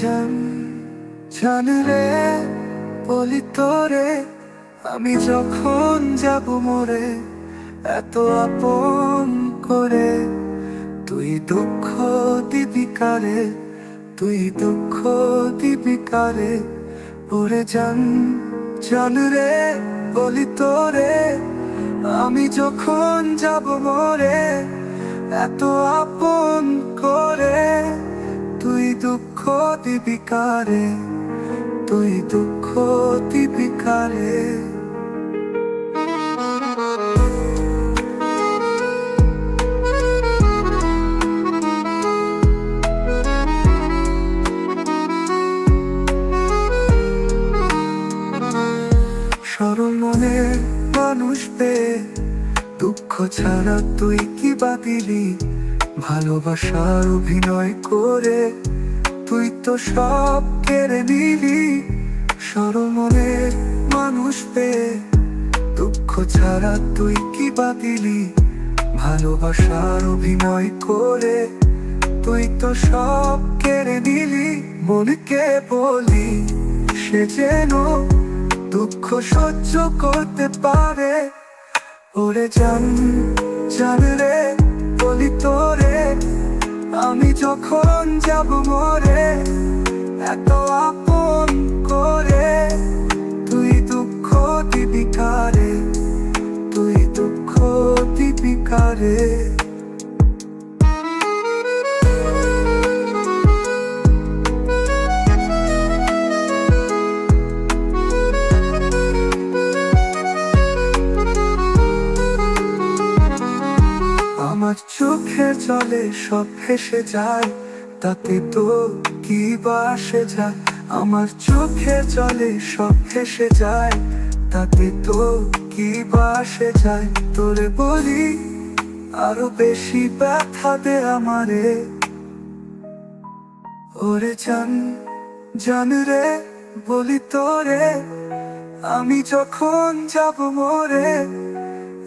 জান রে, বলি তোরে, আমি যখন যাব মোরে, এত আপন করে, তুই দুঃখ দিবি কারে, তুই দুঃখ দিবি কারে ওরে জান জান রে, বলি তোরে, আমি যখন যাব মোরে, এত আপন করে, তুই দুঃখ দিবি কারে তুই দুঃখ দিবি কারে সরল মনের মানুষ দুঃখ ছাড়া তুই কি বাদিলি ভালোবাসার অভিনয় করে তুই তো সব কেড়ে নিলি। সরল মানুষ পেয়ে দুঃখ ছাড়া তুই কি বাদিলি ভালোবাসার অভিনয় করে তুই তো সব কেড়ে নিলি। মনকে বলি সে যেন দুঃখ সহ্য করতে পারে। ওরে জান জান রে, বলি তোরে আমি যখন যাব মরে, এত আপন করে, তুই দুঃখ দিবি কারে? তুই দুঃখ দিবি কারে? আমার চোখে চলে সব ভেসে যায়, তাতে তো কি বা আসে যায়? আমার চোখে চলে সব ভেসে যায়, তাতে তো কি বা আসে যায়? তোরে বলি, আরও বেশি ব্যথা দে আমারে। ওরে জান জান রে, বলি তোরে, আমি যখন যাব মোরে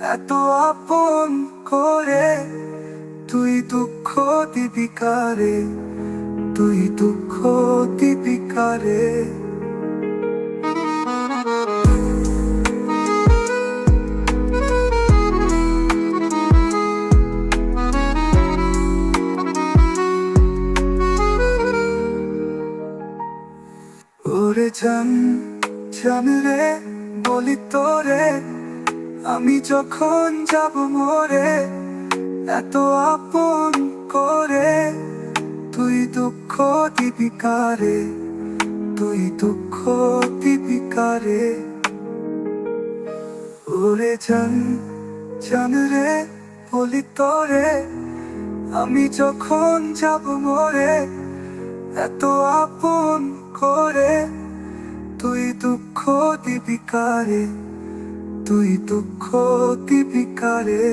এত আপন করে তুই দুঃখ দিবি কারে? তুই দুঃখ দিবি কারে? ওরে জান জান রে, বলি তোরে আমি যখন যাব মোরে, এত আপন করে, তুই দুঃখ দিবি কারে তুই দুঃখ দিবি কারে ওরে জান জান রে, বলি তোরে, আমি যখন যাব মোরে, এত আপন করে, তুই দুঃখ দিবি কারে তুই দুঃখ দিবি কারে